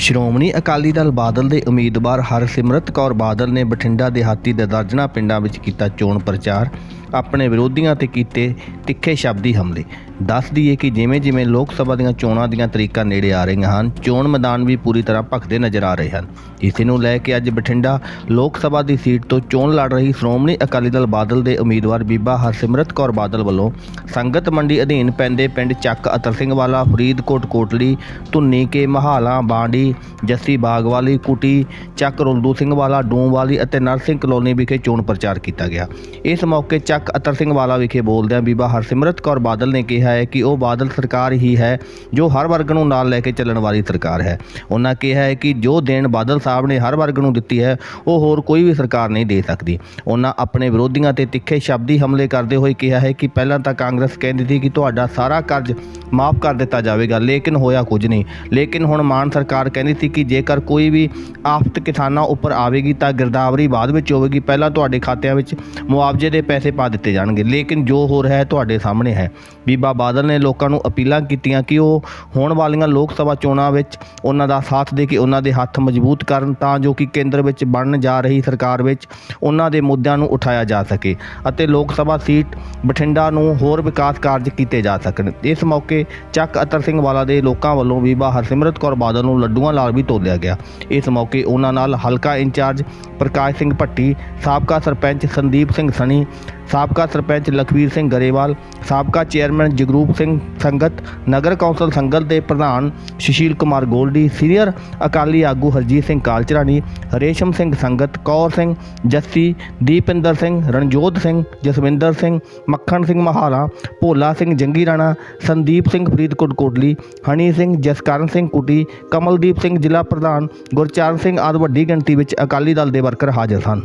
ਸ਼੍ਰੋਮਣੀ ਅਕਾਲੀ ਦਲ ਬਾਦਲ ਦੇ ਉਮੀਦਵਾਰ ਹਰਸਿਮਰਤ ਕੌਰ ਬਾਦਲ ਨੇ ਬਠਿੰਡਾ ਦਿਹਾਤੀ ਦੇ ਦਰਜਨਾ ਪਿੰਡਾਂ ਵਿੱਚ ਕੀਤਾ ਚੋਣ ਪ੍ਰਚਾਰ। ਆਪਣੇ ਵਿਰੋਧੀਆਂ ਤੇ ਕੀਤੇ ਤਿੱਖੇ ਸ਼ਬਦੀ ਹਮਲੇ। ਦੱਸ ਦਈਏ ਕਿ ਜਿਵੇਂ ਜਿਵੇਂ ਲੋਕ ਸਭਾ ਦੀਆਂ ਚੋਣਾਂ ਦੀਆਂ ਤਰੀਕਾਂ ਨੇੜੇ ਆ ਰਹੀਆਂ ਹਨ, ਚੋਣ ਮੈਦਾਨ ਵੀ ਪੂਰੀ ਤਰ੍ਹਾਂ ਭਖਦੇ ਨਜ਼ਰ ਆ ਰਹੇ ਹਨ। ਇਸੇ ਨੂੰ ਲੈ ਕੇ ਅੱਜ ਬਠਿੰਡਾ ਲੋਕ ਸਭਾ ਦੀ ਸੀਟ ਤੋਂ ਚੋਣ ਲੜ ਰਹੀ ਸ਼੍ਰੋਮਣੀ ਅਕਾਲੀ ਦਲ ਬਾਦਲ ਦੇ ਉਮੀਦਵਾਰ ਬੀਬਾ ਹਰਸਿਮਰਤ ਕੌਰ ਬਾਦਲ ਵੱਲੋਂ ਸੰਗਤ ਮੰਡੀ ਅਧੀਨ ਪੈਂਦੇ ਪਿੰਡ ਚੱਕ ਅਤਰ ਸਿੰਘ ਵਾਲਾ, ਫਰੀਦਕੋਟ, ਕੋਟਲੀ, ਧੁੰਨੀ ਕੇ, ਮਹਾਲਾ, ਬਾਂਡੀ, ਜੱਸੀ ਬਾਗਵਾਲੀ, ਕੁਟੀ, ਚੱਕ ਰੁਲਦੂ ਸਿੰਘ ਵਾਲਾ ਡੂਮ ਵਾਲੀ ਅਤੇ ਨਰਸਿੰਘ ਕਲੋਨੀ ਵਿਖੇ ਚੋਣ ਪ੍ਰਚਾਰ ਕੀਤਾ ਗਿਆ। ਇਸ ਮੌਕੇ ਚੱਕ ਅਤਰ ਸਿੰਘ ਵਾਲਾ ਵਿਖੇ ਬੋਲਦਿਆਂ ਬੀਬਾ ਹਰਸਿਮਰਤ ਕੌਰ ਬਾਦਲ ਨੇ ਕਿਹਾ ਹੈ ਕਿ ਉਹ ਬਾਦਲ ਸਰਕਾਰ ਹੀ ਹੈ, ਜੋ ਹਰ ਵਰਗ ਨੂੰ ਨਾਲ ਲੈ ਕੇ ਚੱਲਣ ਵਾਲੀ ਸਰਕਾਰ ਹੈ। ਉਹਨਾਂ ਕਿਹਾ ਹੈ ਕਿ ਜੋ ਦੇਣ ਬਾਦਲ ਸਾਹਿਬ ਨੇ ਹਰ ਵਰਗ ਨੂੰ ਦਿੱਤੀ ਹੈ, ਉਹ ਹੋਰ ਕੋਈ ਵੀ ਸਰਕਾਰ ਨਹੀਂ ਦੇ ਸਕਦੀ। ਉਹਨਾਂ ਆਪਣੇ ਵਿਰੋਧੀਆਂ ਤੇ ਤਿੱਖੇ ਸ਼ਬਦੀ ਹਮਲੇ ਕਰਦੇ ਹੋਏ ਕਿਹਾ ਹੈ ਕਿ ਪਹਿਲਾਂ ਤਾਂ ਕਾਂਗਰਸ ਕਹਿੰਦੀ ਸੀ ਕਿ ਤੁਹਾਡਾ ਸਾਰਾ ਕਰਜ਼ ਮਾਫ ਕਰ ਦਿੱਤਾ ਜਾਵੇਗਾ, ਲੇਕਿਨ ਹੋਇਆ ਕੁਝ ਨਹੀਂ। ਲੇਕਿਨ ਹੁਣ ਮਾਨ ਸਰਕਾਰ ਕਹਿੰਦੀ ਸੀ ਕਿ ਜੇਕਰ ਕੋਈ ਵੀ ਆਫਤ ਕਿਸਾਨਾਂ ਉੱਪਰ ਆਵੇਗੀ ਤਾਂ ਗਿਰਦਾਵਰੀ ਬਾਅਦ ਵਿੱਚ ਹੋਵੇਗੀ। ਪਹਿਲਾਂ ਤੁਹਾਡੇ ਖਾਤਿਆਂ ਵਿੱਚ ਮੁਆਵਜ਼ੇ ਦੇ ਪੈਸੇ ਪਾ ਦਿੱਤੇ ਜਾਣਗੇ। ਲੇਕਿਨ ਜੋ ਹੋ ਰਿਹਾ ਹੈ ਤੁਹਾਡੇ ਸਾਹਮਣੇ ਹੈ। ਬੀਬਾ ਬਾਦਲ ਨੇ ਲੋਕਾਂ ਨੂੰ ਅਪੀਲਾਂ ਕੀਤੀਆਂ ਕਿ ਉਹ ਹੋਣ ਵਾਲੀਆਂ ਲੋਕ ਸਭਾ ਚੋਣਾਂ ਵਿੱਚ ਉਹਨਾਂ ਦਾ ਸਾਥ ਦੇ ਕੇ ਉਹਨਾਂ ਦੇ ਹੱਥ ਮਜ਼ਬੂਤ ਕਰਨ ਤਾਂ ਜੋ ਕਿ ਕੇਂਦਰ ਵਿੱਚ ਬਣਨ ਜਾ ਰਹੀ ਸਰਕਾਰ ਵਿੱਚ ਉਹਨਾਂ ਦੇ ਮੁੱਦਿਆਂ ਨੂੰ ਉਠਾਇਆ ਜਾ ਸਕੇ ਅਤੇ ਲੋਕ ਸਭਾ ਸੀਟ ਬਠਿੰਡਾ ਨੂੰ ਹੋਰ ਵਿਕਾਸ ਕਾਰਜ ਕੀਤੇ ਜਾ ਸਕਣ। ਇਸ ਮੌਕੇ ਚੱਕ ਅਤਰ ਸਿੰਘ ਵਾਲਾ ਦੇ ਲੋਕਾਂ ਵੱਲੋਂ ਬੀਬਾ ਹਰਸਿਮਰਤ ਕੌਰ ਬਾਦਲ ਨੂੰ ਲੱਡੂਆਂ ਨਾਲ ਵੀ ਤੋਲਿਆ ਗਿਆ। ਇਸ ਮੌਕੇ ਉਹਨਾਂ ਨਾਲ ਹਲਕਾ ਇੰਚਾਰਜ ਪ੍ਰਕਾਸ਼ ਸਿੰਘ ਭੱਟੀ, ਸਾਬਕਾ ਸਰਪੰਚ ਸੰਦੀਪ ਸਿੰਘ ਸਣੀ ਸਾਬਕਾ ਸਰਪੰਚ ਲਖਵੀਰ ਸਿੰਘ ਗਰੇਵਾਲ, ਸਾਬਕਾ ਚੇਅਰਮੈਨ ਜਗਰੂਪ ਸਿੰਘ ਸੰਗਤ, ਨਗਰ ਕੌਂਸਲ ਸੰਗਤ ਦੇ ਪ੍ਰਧਾਨ ਸੁਸ਼ੀਲ ਕੁਮਾਰ ਗੋਲਡੀ, ਸੀਨੀਅਰ ਅਕਾਲੀ ਆਗੂ ਹਰਜੀਤ ਸਿੰਘ ਕਾਲਚਰਾਣੀ, ਰੇਸ਼ਮ ਸਿੰਘ ਸੰਗਤ, ਕੌਰ ਸਿੰਘ, ਜੱਸੀ, ਦੀਪਿੰਦਰ ਸਿੰਘ, ਰਣਜੋਤ ਸਿੰਘ, ਜਸਵਿੰਦਰ ਸਿੰਘ, ਮੱਖਣ ਸਿੰਘ ਮਹਾਰਾ, ਭੋਲਾ ਸਿੰਘ ਜੰਗੀ ਰਾਣਾ, ਸੰਦੀਪ ਸਿੰਘ ਫਰੀਦਕੋਟ ਕੋਟਲੀ, ਹਣੀ ਸਿੰਘ ਜਸਕਰਨ ਸਿੰਘ ਕੁਟੀ, ਕਮਲਦੀਪ ਸਿੰਘ ਜ਼ਿਲ੍ਹਾ ਪ੍ਰਧਾਨ, ਗੁਰਚਰਨ ਸਿੰਘ ਆਦਿ ਵੱਡੀ ਗਿਣਤੀ ਵਿੱਚ ਅਕਾਲੀ ਦਲ ਦੇ ਵਰਕਰ ਹਾਜ਼ਰ ਸਨ।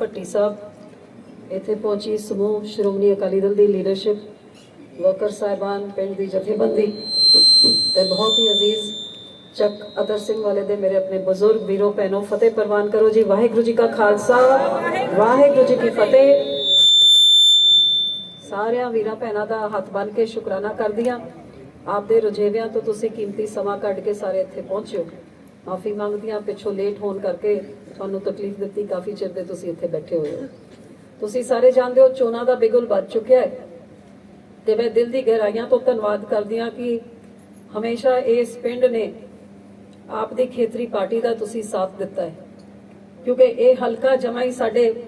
ਭੱਟੀ ਸਾਹਿਬ ਇੱਥੇ ਪਹੁੰਚੀ ਸਮੂਹ ਸ਼੍ਰੋਮਣੀ ਅਕਾਲੀ ਦਲ ਦੀ ਲੀਡਰਸ਼ਿਪ ਵਰਕਰ ਸਾਹਿਬਾਨ, ਪਿੰਡ ਦੀ ਜਥੇਬੰਦੀ ਤੇ ਬਹੁਤ ਹੀ ਅਜ਼ੀਜ਼ ਚੱਕ ਅਦਰ ਸਿੰਘ ਵਾਲੇ ਦੇ ਮੇਰੇ ਆਪਣੇ ਬਜ਼ੁਰਗ ਵੀਰੋ, ਭੈਣੋ, ਫਤਿਹ ਪ੍ਰਵਾਨ ਕਰੋ ਜੀ। ਵਾਹਿਗੁਰੂ ਜੀ ਕਾ ਖਾਲਸਾ, ਵਾਹਿਗੁਰੂ ਜੀ ਕੀ ਫਤਿਹ। ਸਾਰਿਆਂ ਵੀਰਾਂ ਭੈਣਾਂ ਦਾ ਹੱਥ ਬੰਨ ਕੇ ਸ਼ੁਕਰਾਨਾ ਕਰਦੀਆਂ ਆਪਦੇ ਰੁਝੇਵਿਆਂ ਤੋਂ ਤੁਸੀਂ ਕੀਮਤੀ ਸਮਾਂ ਕੱਢ ਕੇ ਸਾਰੇ ਇੱਥੇ ਪਹੁੰਚਿਓ। ਮਾਫੀ ਮੰਗਦੀਆਂ ਪਿੱਛੋਂ ਲੇਟ ਹੋਣ ਕਰਕੇ ਤੁਹਾਨੂੰ ਤਕਲੀਫ ਦਿੱਤੀ, ਕਾਫੀ ਚਿਰ ਦੇ ਤੁਸੀਂ ਇੱਥੇ ਬੈਠੇ ਹੋਏ ਹੋ। ਤੁਸੀਂ ਸਾਰੇ ਜਾਣਦੇ ਹੋ ਚੋਣਾਂ ਦਾ ਬਿਗੁਲ ਵੱਜ ਚੁੱਕਿਆ ਹੈ। ਤੇ ਮੈਂ ਦਿਲ ਦੀ ਗਹਿਰਾਈਆਂ ਤੋਂ ਧੰਨਵਾਦ ਕਰਦੀ ਹਾਂ ਕਿ ਹਮੇਸ਼ਾ ਇਸ ਪਿੰਡ ਨੇ ਆਪ ਦੀ ਖੇਤਰੀ ਪਾਰਟੀ ਦਾ ਤੁਸੀਂ ਸਾਥ ਦਿੱਤਾ ਹੈ। ਕਿਉਂਕਿ ਇਹ ਹਲਕਾ ਜਮਾ ਹੀ ਸਾਡੇ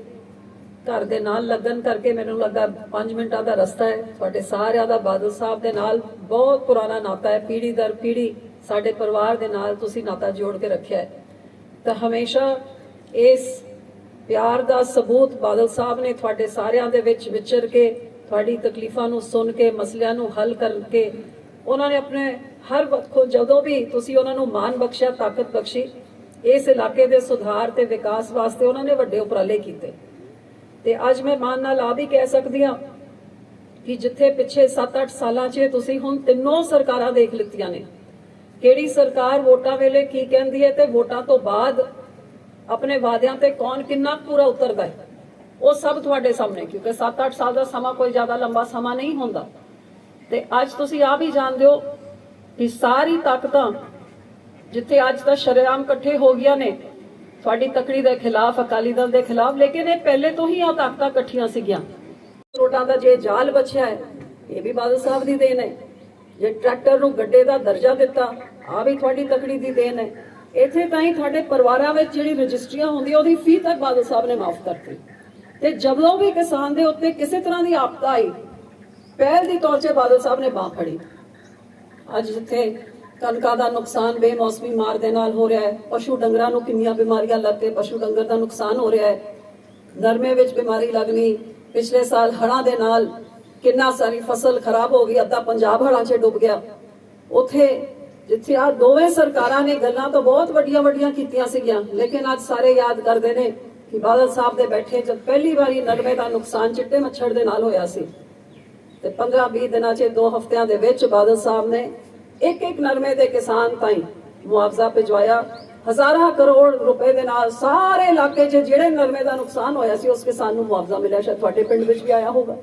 ਘਰ ਦੇ ਨਾਲ ਲੱਗਣ ਕਰਕੇ ਮੈਨੂੰ ਲੱਗਾ 5 ਮਿੰਟਾਂ ਦਾ ਰਸਤਾ ਹੈ। ਤੁਹਾਡੇ ਸਾਰਿਆਂ ਦਾ ਬਾਦਲ ਸਾਹਿਬ ਦੇ ਨਾਲ ਬਹੁਤ ਪੁਰਾਣਾ ਨਾਤਾ ਹੈ। ਪੀੜੀ ਦਰ ਪੀੜ੍ਹੀ ਸਾਡੇ ਪਰਿਵਾਰ ਦੇ ਨਾਲ ਤੁਸੀਂ ਨਾਤਾ ਜੋੜ ਕੇ ਰੱਖਿਆ ਹੈ। ਤਾਂ ਹਮੇਸ਼ਾ ਇਸ ਪਿਆਰ ਦਾ ਸਬੂਤ ਬਾਦਲ ਸਾਹਿਬ ਨੇ ਤੁਹਾਡੇ ਸਾਰਿਆਂ ਦੇ ਵਿੱਚ ਵਿਚਰ ਕੇ, ਤੁਹਾਡੀ ਤਕਲੀਫਾਂ ਨੂੰ ਸੁਣ ਕੇ, ਮਸਲਿਆਂ ਨੂੰ ਹੱਲ ਕਰਕੇ ਉਹਨਾਂ ਨੇ ਆਪਣੇ ਹਰ ਵਕਤ, ਜਦੋਂ ਵੀ ਤੁਸੀਂ ਉਹਨਾਂ ਨੂੰ ਮਾਨ ਬਖਸ਼ਿਆ, ਤਾਕਤ ਬਖਸ਼ੀ, ਇਸ ਇਲਾਕੇ ਦੇ ਸੁਧਾਰ ਤੇ ਵਿਕਾਸ ਵਾਸਤੇ ਉਹਨਾਂ ਨੇ ਵੱਡੇ ਉਪਰਾਲੇ ਕੀਤੇ। ਤੇ ਅੱਜ ਮੈਂ ਮਾਨ ਨਾਲ ਆ ਵੀ ਕਹਿ ਸਕਦੀ ਹਾਂ ਕਿ ਜਿੱਥੇ ਪਿੱਛੇ 7-8 ਸਾਲਾਂ 'ਚ ਤੁਸੀਂ ਹੁਣ ਤਿੰਨੋਂ ਸਰਕਾਰਾਂ ਦੇਖ ਲਿੱਤੀਆਂ ਨੇ। ਕਿਹੜੀ ਸਰਕਾਰ ਵੋਟਾਂ ਵੇਲੇ ਕੀ ਕਹਿੰਦੀ ਹੈ ਤੇ ਵੋਟਾਂ ਤੋਂ ਬਾਅਦ ਆਪਣੇ ਵਾਅਦਿਆਂ ਤੇ ਕੌਣ ਕਿੰਨਾ ਪੂਰਾ ਉਤਰਦਾ ਹੈ? ਉਹ ਸਭ ਤੁਹਾਡੇ ਸਾਹਮਣੇ, ਕਿਉਂਕਿ 7-8 ਸਾਲ ਦਾ ਸਮਾਂ ਕੋਈ ਜ਼ਿਆਦਾ ਲੰਬਾ ਸਮਾਂ ਨਹੀਂ ਹੁੰਦਾ। ਤੇ ਅੱਜ ਤੁਸੀਂ ਆ ਵੀ ਜਾਣਦੇ ਹੋ ਕਿ ਸਾਰੀ ਤਾਕਤਾਂ ਜਿੱਥੇ ਅੱਜ ਤਾਂ ਸ਼ਰੇਆਮ ਇਕੱਠੇ ਹੋ ਗਈਆਂ ਨੇ, ਤੁਹਾਡੀ ਤਕੜੀ ਦੇ ਖਿਲਾਫ, ਅਕਾਲੀ ਦਲ ਦੇ ਖਿਲਾਫ, ਲੇਕਿਨ ਇਹ ਪਹਿਲੇ ਤੋਂ ਹੀ ਆ ਤਾਕਤਾਂ ਇਕੱਠੀਆਂ ਸੀਗੀਆਂ। ਰੋਡਾਂ ਦਾ ਜੇ ਜਾਲ ਬਚਿਆ ਹੈ, ਇਹ ਵੀ ਬਾਦਲ ਸਾਹਿਬ ਦੀ ਦੇਣ ਹੈ। ਜੇ ਟਰੈਕਟਰ ਨੂੰ ਗੱਡੇ ਦਾ ਦਰਜਾ ਦਿੱਤਾ ਆ ਵੀ ਤੁਹਾਡੀ ਤਕੜੀ ਦੀ ਦੇਣ ਹੈ। ਇੱਥੇ ਤਾਂ ਹੀ ਤੁਹਾਡੇ ਪਰਿਵਾਰਾਂ ਵਿੱਚ ਜਿਹੜੀ ਰਜਿਸਟਰੀਆਂ ਹੁੰਦੀਆਂ, ਉਹਦੀ ਫੀ ਤੱਕ ਬਾਦਲ ਸਾਹਿਬ ਨੇ ਮਾਫ ਕਰਤੀ। ਤੇ ਜਦੋਂ ਵੀ ਕਿਸਾਨ ਦੇ ਉੱਤੇ ਕਿਸੇ ਤਰ੍ਹਾਂ ਦੀ ਆਪਦਾ ਆਈ ਪਹਿਲ ਦੀ ਤੌਰ 'ਤੇ ਬਾਦਲ ਸਾਹਿਬ ਨੇ ਬਾਹ ਫੜੀ। ਅੱਜ ਜਿੱਥੇ ਕਣਕਾਂ ਦਾ ਨੁਕਸਾਨ ਬੇਮੌਸਮੀ ਮਾਰ ਦੇ ਨਾਲ ਹੋ ਰਿਹਾ ਹੈ, ਪਸ਼ੂ ਡੰਗਰਾਂ ਨੂੰ ਕਿੰਨੀਆਂ ਬਿਮਾਰੀਆਂ ਲੱਗ ਕੇ ਪਸ਼ੂ ਡੰਗਰ ਦਾ ਨੁਕਸਾਨ ਹੋ ਰਿਹਾ ਹੈ, ਨਰਮੇ ਵਿੱਚ ਬਿਮਾਰੀ ਲੱਗਣੀ, ਪਿਛਲੇ ਸਾਲ ਹੜ੍ਹਾਂ ਦੇ ਨਾਲ ਕਿੰਨਾ ਸਾਰੀ ਫਸਲ ਖਰਾਬ ਹੋ ਗਈ, ਅੱਧਾ ਪੰਜਾਬ ਹੜ੍ਹਾਂ 'ਚ ਡੁੱਬ ਗਿਆ। ਉਥੇ ਜਿੱਥੇ ਆ ਦੋਵੇਂ ਸਰਕਾਰਾਂ ਨੇ ਗੱਲਾਂ ਤਾਂ ਬਹੁਤ ਵੱਡੀਆਂ ਵੱਡੀਆਂ ਕੀਤੀਆਂ ਸੀਗੀਆਂ, ਲੇਕਿਨ ਅੱਜ ਸਾਰੇ ਯਾਦ ਕਰਦੇ ਨੇ ਕਿ ਬਾਦਲ ਸਾਹਿਬ ਦੇ ਬੈਠੇ ਜਦ ਪਹਿਲੀ ਵਾਰੀ ਨਰਮੇ ਦਾ ਨੁਕਸਾਨ ਚਿੱਟੇ ਮੱਛਰ ਦੇ ਨਾਲ ਹੋਇਆ ਸੀ। ਤੇ 15-20 ਦਿਨਾਂ 'ਚ ਦੋ ਹਫ਼ਤਿਆਂ ਦੇ ਵਿੱਚ ਬਾਦਲ ਸਾਹਿਬ ਨੇ ਇੱਕ ਇੱਕ ਨਰਮੇ ਦੇ ਕਿਸਾਨ ਤਾਈਂ ਮੁਆਵਜ਼ਾ ਭਿਜਵਾਇਆ। ਹਜ਼ਾਰਾਂ ਕਰੋੜ ਰੁਪਏ ਦੇ ਨਾਲ ਸਾਰੇ ਇਲਾਕੇ 'ਚ ਜਿਹੜੇ ਨਰਮੇ ਦਾ ਨੁਕਸਾਨ ਹੋਇਆ ਸੀ, ਉਸ ਕਿਸਾਨ ਨੂੰ ਮੁਆਵਜ਼ਾ ਮਿਲਿਆ। ਸ਼ਾਇਦ ਤੁਹਾਡੇ ਪਿੰਡ ਵਿੱਚ ਵੀ ਆਇਆ ਹੋਗਾ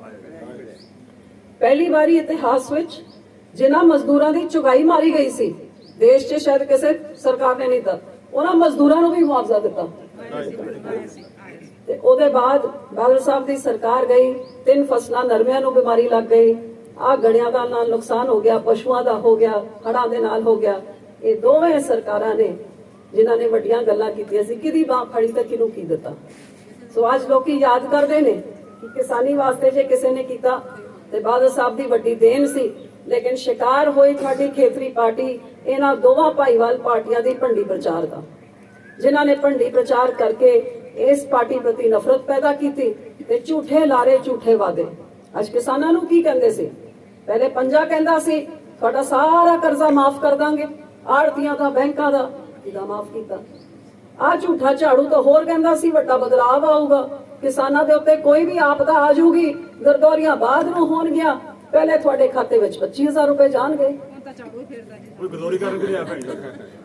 ਪਹਿਲੀ ਵਾਰੀ ਇਤਿਹਾਸ ਵਿੱਚ ਜਿਨ੍ਹਾਂ ਮਜ਼ਦੂਰਾਂ ਦੀ ਚੁਗਾਈ ਮਾਰੀ ਗਈ ਸੀ, ਦੇਸ਼ 'ਚ ਸ਼ਾਇਦ ਕਿਸੇ ਸਰਕਾਰ ਨੇ ਨਹੀਂ ਦਿੱਤਾ। ਉਹਨਾਂ ਮਜ਼ਦੂਰਾਂ ਨੂੰ ਵੀ ਮੁਆਵਜ਼ਾ ਦਿੱਤਾ। ਤੇ ਉਹਦੇ ਬਾਅਦ ਬਾਦਲ ਸਾਹਿਬ ਦੀ ਸਰਕਾਰ ਗਈ, ਤਿੰਨ ਫਸਲਾਂ ਨਰਮਿਆਂ ਨੂੰ ਬਿਮਾਰੀ ਲੱਗ ਗਈ। ਆ ਗੜਿਆਂ ਦਾ ਨਾਲ ਨੁਕਸਾਨ ਹੋ ਗਿਆ, ਪਸ਼ੂਆਂ ਦਾ ਹੋ ਗਿਆ ਹੜਾਂ ਦੇ ਨਾਲ ਹੋ ਗਿਆ। ਇਹ ਦੋਵੇਂ ਸਰਕਾਰਾਂ ਨੇ, ਜਿਨ੍ਹਾਂ ਨੇ ਵੱਡੀਆਂ ਗੱਲਾਂ ਕੀਤੀਆਂ ਸੀ, ਕਿਹਦੀ ਬਾਹ ਫੜੀ ਤੇ ਕਿਹਨੂੰ ਕੀ ਦਿੱਤਾ? ਸੋ ਅੱਜ ਲੋਕੀ ਯਾਦ ਕਰਦੇ ਨੇ ਕਿ ਕਿਸਾਨੀ ਵਾਸਤੇ ਜੇ ਕਿਸੇ ਨੇ ਕੀਤਾ, ਤੇ ਬਾਦਲ ਸਾਹਿਬ ਦੀ ਵੱਡੀ ਦੇਣ ਸੀ ਲੇਕਿਨ ਸ਼ਿਕਾਰ ਹੋਈ ਤੁਹਾਡੀ ਖੇਤਰੀ ਪਾਰਟੀ ਇਹਨਾਂ ਦੋਵਾਂ ਭਾਈਵਾਲ ਪਾਰਟੀਆਂ ਦੀ ਭੰਡੀ ਪ੍ਰਚਾਰ ਦਾ। ਜਿਨ੍ਹਾਂ ਨੇ ਭੰਡੀ ਪ੍ਰਚਾਰ ਕਰਕੇ ਇਸ ਪਾਰਟੀ ਪ੍ਰਤੀ ਨਫ਼ਰਤ ਪੈਦਾ ਕੀਤੀ ਤੇ ਝੂਠੇ ਲਾਰੇ, ਝੂਠੇ ਵਾਦੇ ਅੱਜ ਕਿਸਾਨਾਂ ਨੂੰ ਕੀ ਕਹਿੰਦੇ ਸੀ? ਪਹਿਲੇ ਪੰਜਾ ਕਹਿੰਦਾ ਸੀ ਤੁਹਾਡਾ ਸਾਰਾ ਕਰਜ਼ਾ ਮਾਫ ਕਰ ਦਾਂਗੇ। ਆੜਤੀਆਂ ਦਾ, ਬੈਂਕਾਂ ਦਾ ਕਿਦਾ ਮਾਫ ਕੀਤਾ? ਆ ਝੂਠਾ ਝਾੜੂ ਤਾਂ ਹੋਰ ਕਹਿੰਦਾ ਸੀ, ਵੱਡਾ ਬਦਲਾਵ ਆਊਗਾ। ਕਿਸਾਨਾਂ ਦੇ ਉੱਤੇ ਕੋਈ ਵੀ ਆਪਦਾ ਆ ਜਾਊਗੀ। ਗਰਦੌਰੀਆਂ ਬਾਅਦ ਨੂੰ ਹੋਣਗੀਆਂ। ਪਹਿਲੇ ਤੁਹਾਡੇ ਖਾਤੇ ਵਿੱਚ 25000 ਰੁਪਏ ਜਾਣਗੇ। ਕੋਈ ਗਲੋਰੀ ਕਰਨ ਵੀ ਨਹੀਂ ਆ ਭੈਣ